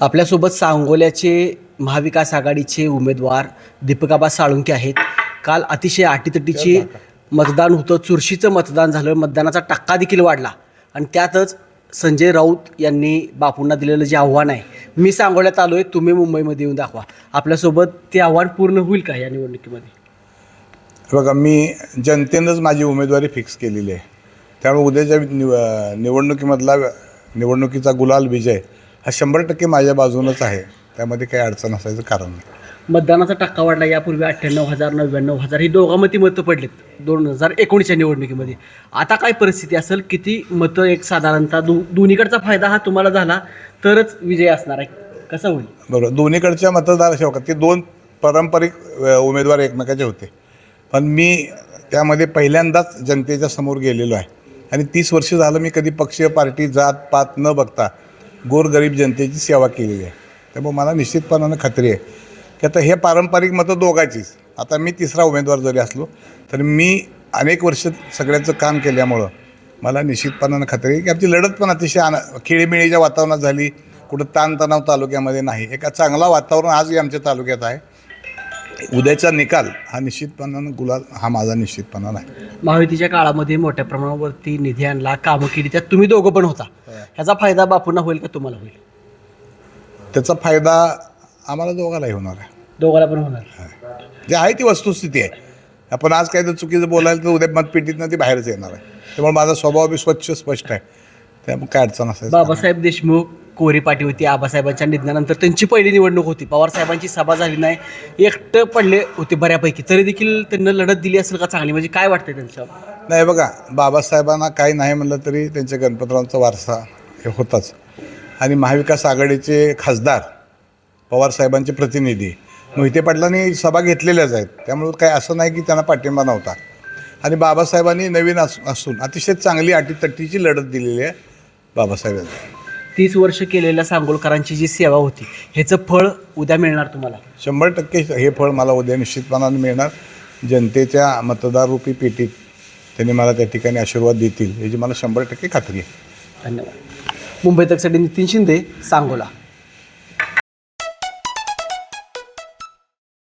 आपल्यासोबत सांगोल्याचे महाविकास आघाडीचे उमेदवार दीपकाबा साळुंके आहेत. काल अतिशय आटीतटीचे मतदान होतं. चुरशीचं मतदान झालं. मतदानाचा टक्का देखील वाढला. आणि त्यातच संजय राऊत यांनी बापूंना दिलेलं जे आव्हान आहे मी सांगोल्यात आलो आहे तुम्ही मुंबईमध्ये येऊन दाखवा. आपल्यासोबत ते आव्हान पूर्ण होईल का या निवडणुकीमध्ये? बघा मी जनतेनंच माझी उमेदवारी फिक्स केलेली आहे. त्यामुळे उद्याच्या निव निवडणुकीमधला निवडणुकीचा गुलाल विजय हा शंभर टक्के माझ्या बाजूनच आहे. त्यामध्ये काही अडचण असायचं कारण नाही. मतदानाचा टक्का वाढला यापूर्वी अठ्ठ्याण्णव हजार नव्याण्णव हजार ही दोघांमती मतं पडलीत. दोन हजार एकोणीसच्या निवडणुकीमध्ये. आता काय परिस्थिती असेल किती मतं एक साधारणतः दो दोन्हीकडचा फायदा हा तुम्हाला झाला तरच विजय असणार आहे. कसा होईल? बरोबर. दोन्हीकडच्या मतदार अशा होतात की दोन पारंपरिक अ, उमेदवार एकमेकाचे होते. पण मी त्यामध्ये पहिल्यांदाच जनतेच्या समोर गेलेलो आहे. आणि तीस वर्ष झालं मी कधी पक्षीय पार्टी जात पात न बघता गोरगरीब जनतेची सेवा केलेली आहे. त्यामुळे मला निश्चितपणानं खात्री आहे की आता हे पारंपरिक मतं दोघांचीच. आता मी तिसरा उमेदवार जरी असलो तरी मी अनेक वर्ष सगळ्यांचं काम केल्यामुळं मला निश्चितपणानं खात्री आहे की आमची लढत पण अतिशय आन खेळीमेळीच्या वातावरणात झाली. कुठं ताणतणाव तालुक्यामध्ये नाही. एका चांगला वातावरण आजही आमच्या तालुक्यात आहे. उद्याचा निकाल हा निश्चितपणानं गुलाल हा माझा निश्चितपणा नाही. महायुतीच्या काळामध्ये मोठ्या प्रमाणावरती निधी आणला कामं केली त्यात तुम्ही दोघं पण होता. ह्याचा फायदा बापूंना होईल का तुम्हाला होईल? त्याचा फायदा आम्हाला दोघांनाही होणार आहे. दोघाला पण होणार. जे आहे ती वस्तुस्थिती आहे. आपण आज काय तर चुकीचं बोलायला तर उद्या मतपेटीतनं ती बाहेरच येणार आहे. त्यामुळे माझा स्वभाव बी स्वच्छ स्पष्ट आहे. त्यामुळे काय अडचण असायचं बाबासाहेब देशमुख कोरी पाटी होती आबासाहेबांच्या निधनानंतर त्यांची पहिली निवडणूक होती. पवार साहेबांची सभा झाली नाही एकटं पडले होते बऱ्यापैकी. तरी देखील त्यांना लढत दिली असेल का चांगली? म्हणजे काय वाटतं त्यांचं? नाही बघा बाबासाहेबांना काही नाही म्हणलं तरी त्यांच्या गणपतरावांचा वारसा हे होताच. आणि महाविकास आघाडीचे खासदार पवारसाहेबांचे प्रतिनिधी मोहिते पाटलांनी सभा घेतलेल्याच आहेत. त्यामुळे काय असं नाही की त्यांना पाठिंबा नव्हता. आणि बाबासाहेबांनी नवीन अस असून अतिशय चांगली अटीतटीची लढत दिलेली आहे बाबासाहेबांनी. तीस वर्ष केलेल्या सांगोलकरांची जी सेवा होती ह्याचं फळ उद्या मिळणार तुम्हाला? शंभर टक्के हे फळ मला उद्या निश्चितपणाने मिळणार. जनतेच्या मतदाररूपी पेटीत त्यांनी मला त्या ठिकाणी आशीर्वाद देतील याची मला शंभर टक्के खात्री आहे. धन्यवाद. मुंबई तकसाठी नितीन शिंदे सांगोला.